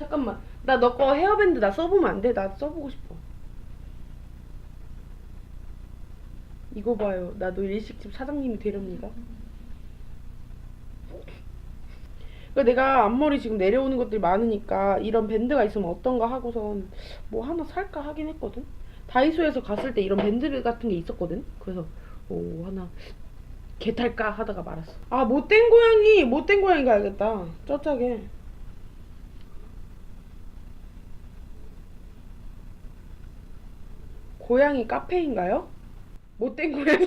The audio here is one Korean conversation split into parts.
잠깐만. 나 너 거 헤어밴드 나 써보면 안 돼? 나 써보고 싶어. 이거 봐요. 나도 일식집 사장님이 되렵니다. 그러니까 내가 앞머리 지금 내려오는 것들이 많으니까 이런 밴드가 있으면 어떤가 하고선 뭐 하나 살까 하긴 했거든. 다이소에서 갔을 때 이런 밴드 같은 게 있었거든. 그래서 오 하나 개 탈까 하다가 말았어. 아 못된 고양이 못된 고양이 가야겠다. 쩌짜게. 고양이 카페인가요? 못된 고양이?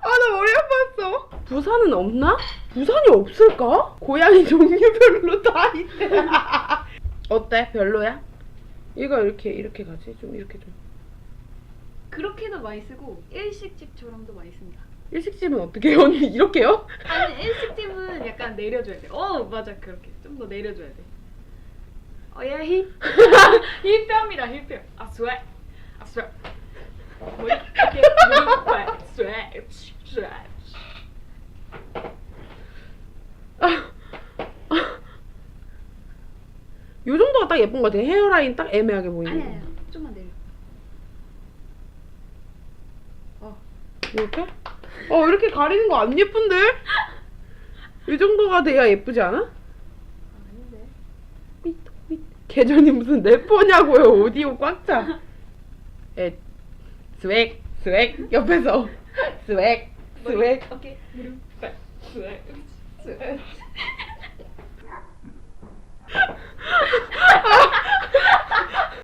아나 머리 아팠어. 부산은 없나? 부산이 없을까? 고양이 종류별로 다 있대. 어때? 별로야? 이거 이렇게 이렇게 가지? 좀 이렇게 좀. 그렇게도 많이 쓰고 일식집처럼도 많이 씁니다. 일식집은 어떻게 해요? 언니 이렇게요? 아니 일식집은 약간 내려줘야 돼. 어 맞아 그렇게 좀 더 내려줘야 돼. 어야 힙 힙합니다 힙합. 아 스웨 아 스웨. 뭐 이렇게 무릎 스웨 스웨. 요 정도가 딱 예쁜 것 같아. 헤어라인 딱 애매하게 보이는 아니 거. 아니야 좀만 내려. 이렇게? 어 이렇게 가리는 거 안 예쁜데? 이 정도가 돼야 예쁘지 않아? 아닌데. 삐, 삐. 계절이 무슨 래퍼냐고요 오디오 꽉 차. 에 스웩 스웩 옆에서 스웩 스웩 오케이 무릎 스웨 스웨.